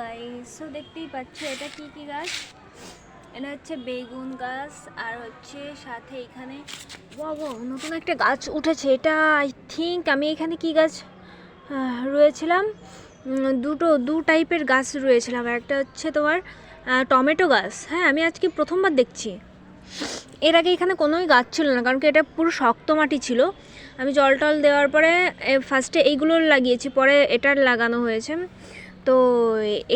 Guys so দেখতেই পাচ্ছ, এটা কি কি গাছ? এটা হচ্ছে বেগুন গাছ, আর হচ্ছে সাথে এখানে বাবা নতুন একটা গাছ উঠেছে। এটা আই থিঙ্ক আমি এখানে কি গাছ রুয়েছিলাম? দুটো, দু টাইপের গাছ রয়েছিলাম। একটা হচ্ছে তোমার টমেটো গাছ। হ্যাঁ আমি আজকে প্রথমবার দেখছি। এর আগে এখানে কোনোই গাছ ছিল না, কারণ কি এটা পুরো শক্ত মাটি ছিল। আমি জল টল দেওয়ার পরে ফার্স্টে এইগুলো লাগিয়েছি, পরে এটার লাগানো হয়েছে। তো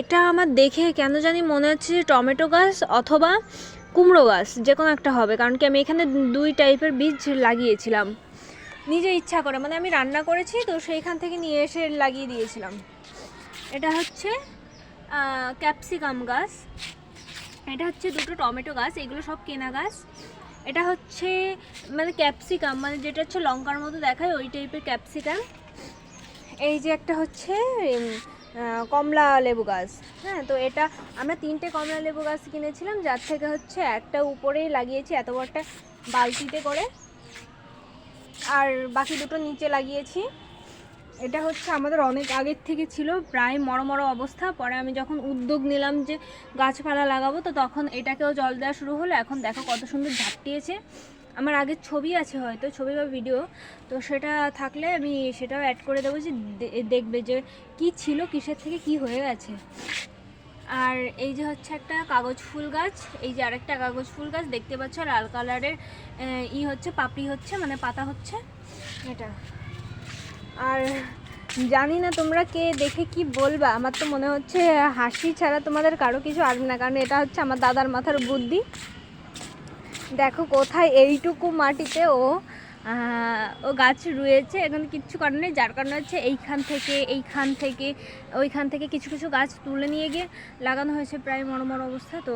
এটা আমার দেখে কেন জানি মনে হচ্ছে যে টমেটো গাছ অথবা কুমড়ো গাছ যে কোনো একটা হবে। কারণ কি আমি এখানে দুই টাইপের বীজ লাগিয়েছিলাম। নিজে ইচ্ছা করে মানে আমি রান্না করেছি তো সেইখান থেকে নিয়ে এসে লাগিয়ে দিয়েছিলাম। এটা হচ্ছে ক্যাপসিকাম গাছ। এটা হচ্ছে দুটো টমেটো গাছ, এগুলো সব কেনা গাছ। এটা হচ্ছে মানে ক্যাপসিকাম মানে যেটা হচ্ছে লঙ্কার মতো দেখায় ওই টাইপের ক্যাপসিকাম। এই যে একটা হচ্ছে কমলা লেবু গাছ। হ্যাঁ তো এটা আমরা তিনটে কমলা লেবু গাছ কিনেছিলাম, যার থেকে হচ্ছে একটা উপরেই লাগিয়েছি এত বড় একটা বালতিতে করে। আর বাকি দুটো নিচে লাগিয়েছি। এটা হচ্ছে আমাদের অনেক আগের থেকে ছিল, প্রায় মরো মরো অবস্থা। পরে আমি যখন উদ্যোগ নিলাম যে গাছপালা লাগাবো, তো তখন এটাকেও জল দেওয়া শুরু হলো। এখন দেখো কত সুন্দর ঝাপটিয়েছে। আমার আগের ছবি আছে হয়তো, ছবি বা ভিডিও তো সেটা থাকলে আমি সেটাও অ্যাড করে দেবো যে দেখবে যে কি ছিল, কিসের থেকে কি হয়ে গেছে। আর এই যে হচ্ছে একটা কাগজ ফুল গাছ, এই যে আরেকটা কাগজ ফুল গাছ, দেখতে পাচ্ছ লাল কালারের ই হচ্ছে, পাপড়ি হচ্ছে মানে পাতা হচ্ছে, এটা। আর জানি না তোমরা কে দেখে কি বলবা, আমার তো মনে হচ্ছে হাসি ছাড়া তোমাদের কারও কিছু আসবে না, কারণ এটা হচ্ছে আমার দাদার মাথার বুদ্ধি। দেখো কোথায় এইটুকু মাটিতে ও ও গাছ রয়েছে, এখন কিচ্ছু কারণ নেই, যার কারণে হচ্ছে এইখান থেকে এইখান থেকে, ওইখান থেকে কিছু কিছু গাছ তুলে নিয়ে গিয়ে লাগানো হয়েছে প্রায় মরো মরো অবস্থা, তো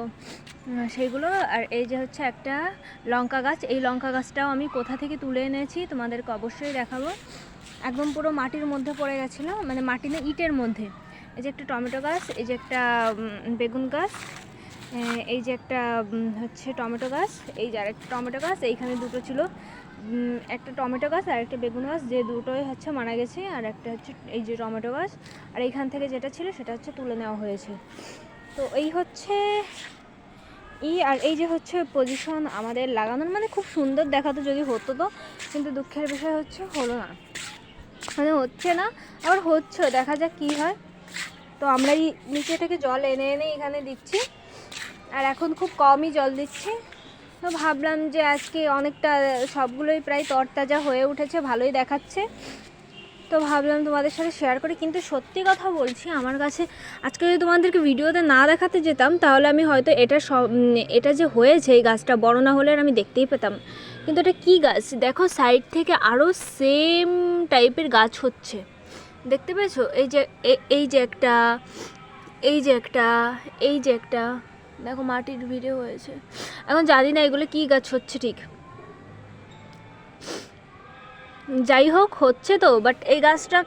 সেইগুলো, আর এই যে হচ্ছে একটা লঙ্কা গাছ, এই লঙ্কা গাছটাও আমি কোথা থেকে তুলে এনেছি তোমাদেরকে অবশ্যই দেখাবো। একদম পুরো মাটির মধ্যে পড়ে গেছিল মানে মাটি না, ইটের মধ্যে। এই যে একটা টমেটো গাছ, এই যে একটা বেগুন গাছ এই যে একটা হচ্ছে টমেটো গাছ, এই যে আরেকটা টমেটো গাছ, এইখানে দুটো ছিল। একটা টমেটো গাছ আর একটা বেগুন গাছ, যে দুটোই হচ্ছে মারা গেছে, আর একটা হচ্ছে এই যে টমেটো গাছ। আর এইখান থেকে যেটা ছিল, সেটা হচ্ছে তুলে নেওয়া হয়েছে। তো এই হচ্ছে ই, আর এই যে হচ্ছে পজিশন আমাদের লাগানোর মানে খুব সুন্দর দেখাতো যদি হতো তো, কিন্তু দুঃখের বিষয় হচ্ছে হলো না। মানে হচ্ছে না, আবার হচ্ছে দেখা যাক কী হয়। তো আমরা এই নিচে থেকে জল এনে এনে এখানে দিচ্ছি। আর এখন খুব কমই জল দিচ্ছি। তো ভাবলাম যে আজকে অনেকটা সবগুলোই প্রায় তরতাজা হয়ে উঠেছে, ভালোই দেখাচ্ছে। তো ভাবলাম তোমাদের সাথে শেয়ার করি, কিন্তু সত্যি কথা বলছি, আমার কাছে আজকে যদি তোমাদেরকে ভিডিওতে না দেখাতে যেতাম, তাহলে আমি হয়তো এটা সব এটা যে হয়েছে, এই গাছটা বড় না হলে আমি দেখতেই পেতাম কিন্তু এটা কি গাছ? দেখো সাইড থেকে আরও সেম টাইপের গাছ হচ্ছে। দেখতে পেয়েছ? এই যে এই যে একটা, এই যে একটা, এই যে একটা। দেখো, মাটির ভিডিও হয়েছে। এখন জানি না এগুলো কী গাছ হচ্ছে ঠিক। যাই হোক, হচ্ছে তো বাট এই গাছটা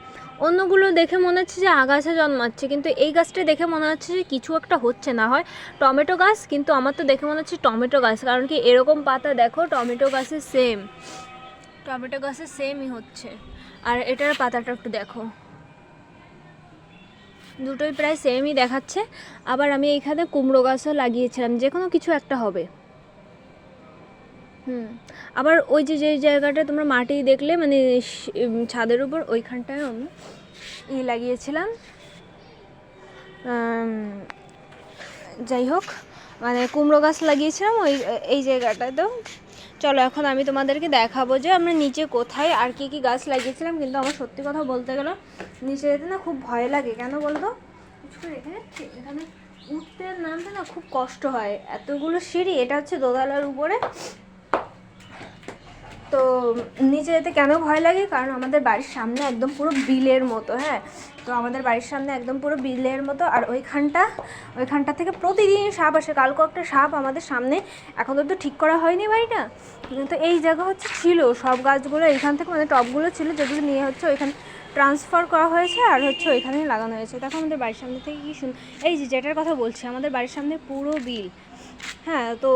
অন্যগুলো দেখে মনে হচ্ছে যে আগাছা জন্মাচ্ছে, কিন্তু এই গাছটা দেখে মনে হচ্ছে যে কিছু একটা হচ্ছে। না হয় টমেটো গাছ, কিন্তু আমার তো দেখে মনে হচ্ছে টমেটো গাছ, কারণ কি এরকম পাতা দেখো, টমেটো গাছের সেম টমেটো গাছের সেমই হচ্ছে। আর এটার পাতাটা একটু দেখো। দুটোই প্রায় সেমই দেখাচ্ছে। আবার আমি এখানে কুমড়ো গাছও লাগিয়েছিলাম যে কোনো কিছু একটা হবে। হুম, আবার ওই যে যে জায়গাটা তোমরা মাটি দেখলে মানে ছাদের উপর, ওইখানটায় আমি ই লাগিয়েছিলাম। যাই হোক মানে কুমড়ো গাছ লাগিয়েছিলাম ওই, এই জায়গাটাতেও। চলো, এখন আমি তোমাদেরকে দেখাবো যে আমরা নিচে কোথায় আর কি কি গাছ লাগিয়েছিলাম, কিন্তু আমার সত্যি কথা বলতে গেলে নিচে যেতে না খুব ভয় লাগে। কেন বলতো? যাচ্ছি এখানে উঠতে নামতে না খুব কষ্ট হয়। এতগুলো সিঁড়ি, এটা হচ্ছে দোতলার উপরে। তো নিচে যেতে কেন ভয় লাগে? কারণ আমাদের বাড়ির সামনে একদম পুরো বিলের মতো হ্যাঁ? তো আমাদের বাড়ির সামনে একদম পুরো বিলের মতো। আর ওইখানটা ওইখানটা থেকে প্রতিদিন সাপ আসে। কালকে একটা সাপ আমাদের সামনে এখন তো ঠিক করা হয়নি বাড়িটা। তো এই জায়গা হচ্ছে ছিল। সব গাছগুলো এইখান থেকে মানে টবগুলো ছিল, যেগুলো নিয়ে হচ্ছে ওইখানে ট্রান্সফার করা হয়েছে আর হচ্ছে ওইখানেই লাগানো হয়েছে। দেখো আমাদের বাড়ির সামনে থেকে কি সুন্দর এই যে যেটার কথা বলছি, আমাদের বাড়ির সামনে পুরো বিল। হ্যাঁ তো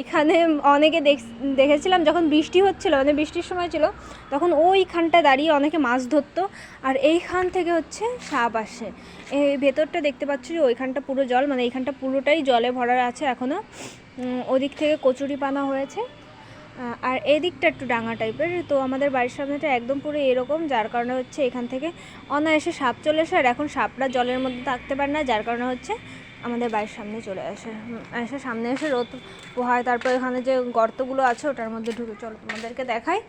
এখানে অনেকে দেখ- দেখেছিলাম যখন বৃষ্টি হচ্ছিল মানে বৃষ্টির সময় ছিল, তখন ওইখানটা দাঁড়িয়ে অনেকে মাছ ধরতো। আর এইখান থেকে হচ্ছে সাপ আসে। এই ভেতরটা দেখতে পাচ্ছ যে ওইখানটা পুরো জল মানে এইখানটা পুরোটাই জলে ভরা আছে এখনও ওদিক থেকে কচুরি পানা হয়েছে। আর এদিকটা একটু ডাঙা টাইপের, তো আমাদের বাড়ির সামনেটা একদম পুরো এরকম, যার কারণে হচ্ছে এখান থেকে অনায়াসে সাপ চলে আসে আর এখন সাপরা জলের মধ্যে থাকতে পারে না, যার কারণে হচ্ছে আমাদের বাড়ির সামনে চলে আসে। এসে সামনে এসে রোদ পোহায়, তারপর এখানে যে গর্তগুলো আছে, ওটার মধ্যে ঢুকে, চলো তোমাদেরকে দেখাই।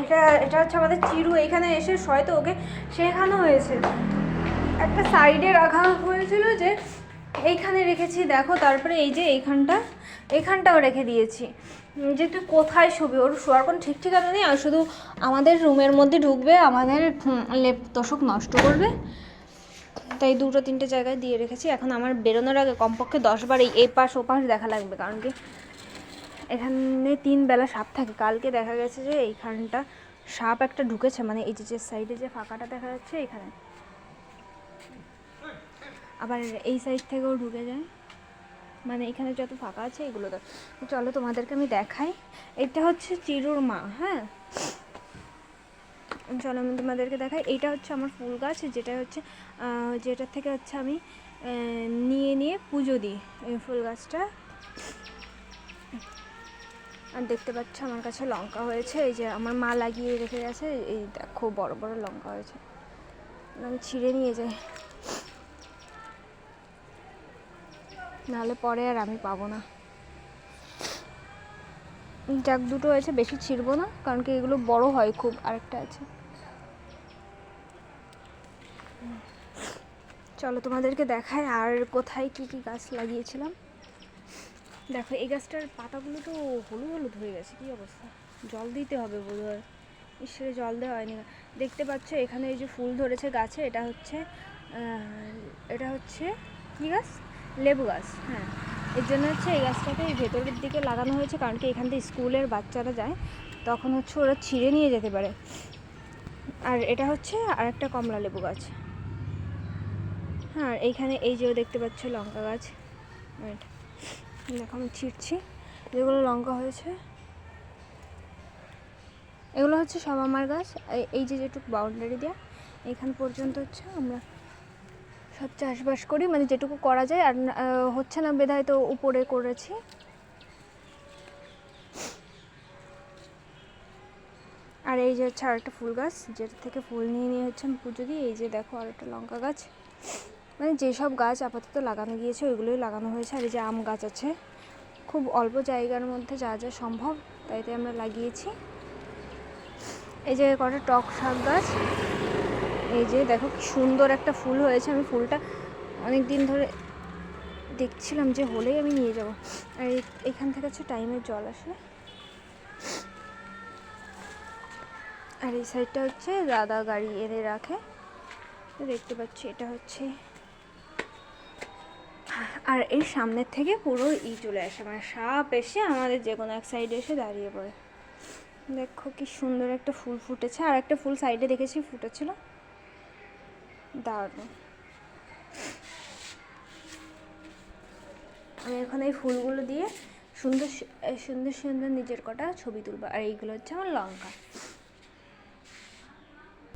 এটা এটা হচ্ছে আমাদের চিরু, এখানে এসে শয় তো ওকে শেখানো হয়েছে। একটা সাইডে রাখা হয়েছিল যে, এইখানে রেখেছি, দেখো, তারপরে এই যে এইখানটা, এইখানটাও রেখে দিয়েছি। যে তুই কোথায় শুবি? ওর শোয়ার কোনো ঠিক ঠিকানা নেই আর শুধু আমাদের রুমের মধ্যে ঢুকবে, আমাদের লেপ তোষক নষ্ট করবে। তাই দুটো তিনটে জায়গায় দিয়ে রেখেছি। এখন আমার বেরোনোর আগে কমপক্ষে দশবার এই এ পাশ ও পাশ দেখা লাগবে, কারণ কি এখানে তিন বেলা সাপ থাকে। কালকে দেখা গেছে যে এইখানটা সাপ একটা ঢুকেছে মানে এই যে সাইডে যে ফাঁকাটা দেখা যাচ্ছে এখানে আবার এই সাইড থেকেও ঢুকে যায়। মানে এখানে যত ফাঁকা আছে এগুলো তো চলো তোমাদেরকে আমি দেখাই। এটা হচ্ছে চিরুর মা হ্যাঁ? চলো আমি তোমাদেরকে দেখাই। এটা হচ্ছে আমার ফুল গাছ, যেটা হচ্ছে যেটার থেকে হচ্ছে আমি নিয়ে নিয়ে পুজো দিই এই ফুল গাছটা। আর দেখতে পাচ্ছ আমার কাছে লঙ্কা হয়েছে, এই যে আমার মা লাগিয়ে রেখে গেছে, এই দেখো বড় বড় লঙ্কা হয়েছে। আমি ছিঁড়ে নিয়ে যাই। নাহলে পরে আর আমি পাবো না। যাক, দুটো হয়েছে, বেশি ছিঁড়বো না, কারণ কি এগুলো বড় হয় খুব, আরেকটা আছে। চলো তোমাদেরকে দেখায় আর কোথায় কি কি গাছ লাগিয়েছিলাম। দেখো, এই গাছটার পাতাগুলো তো হলুদ হলুদ হয়ে গেছে, কি অবস্থা? জল দিতে হবে বোধহয়। ঈশ্বরে জল দেওয়া হয়নি। দেখতে পাচ্ছ, এখানে এই যে ফুল ধরেছে গাছে, এটা হচ্ছে এটা হচ্ছে কি গাছ? লেবু গাছ হ্যাঁ। এর জন্য হচ্ছে এই গাছটাকে এই ভেতরের দিকে লাগানো হয়েছে কারণ কি এখান থেকে স্কুলের বাচ্চারা যায়, তখন হচ্ছে ওরা ছিঁড়ে নিয়ে যেতে পারে। আর এটা হচ্ছে আর একটা কমলা লেবু গাছ। হ্যাঁ এইখানে এই যে দেখতে পাচ্ছ লঙ্কা গাছ। দেখো আমি ছিটছি যেগুলো লঙ্কা হয়েছে, এগুলো হচ্ছে সব আমার গাছ। এই- যে যেটুকু বাউন্ডারি দেওয়া এখান পর্যন্ত হচ্ছে আমরা চাষবাস করি মানে যেটুকু করা যায়, আর হচ্ছে না বেধায় তো উপরে করেছি। আর এই যে হচ্ছে আরেকটা ফুল গাছ যেটা থেকে ফুল নিয়ে নিয়ে হচ্ছে আমি পুজো দিই, এই যে দেখো আরেকটা লঙ্কা গাছ। মানে যেসব গাছ আপাতত লাগানো গিয়েছে, ওইগুলোই লাগানো হয়েছে, আর এই যে আম গাছ আছে। খুব অল্প জায়গার মধ্যে যা যা সম্ভব তাই তাই আমরা লাগিয়েছি। এই যে কটা টক শাক গাছ এই যে দেখো কি সুন্দর একটা ফুল হয়েছে। আমি ফুলটা অনেক দিন ধরে দেখছিলাম যে হলেই আমি নিয়ে যাব। আর এখান থেকে হচ্ছে টাইমের জল আসে আর এই সাইডটা হচ্ছে দাদা গাড়ি এনে রাখে। দেখতে পাচ্ছি এটা হচ্ছে। আর এই সামনের থেকে পুরো ই চলে আসে মানে সাপ এসে আমাদের যে কোনো এক সাইডে এসে দাঁড়িয়ে পড়ে। দেখো কি সুন্দর একটা ফুল ফুটেছে। আর একটা ফুল সাইডে দেখেছি ফুটেছিল। দারুণ। আমি এখন এই ফুলগুলো দিয়ে সুন্দর সুন্দর সুন্দর নিজের কটা ছবি তুলবো। আর এইগুলো হচ্ছে আমার লঙ্কা।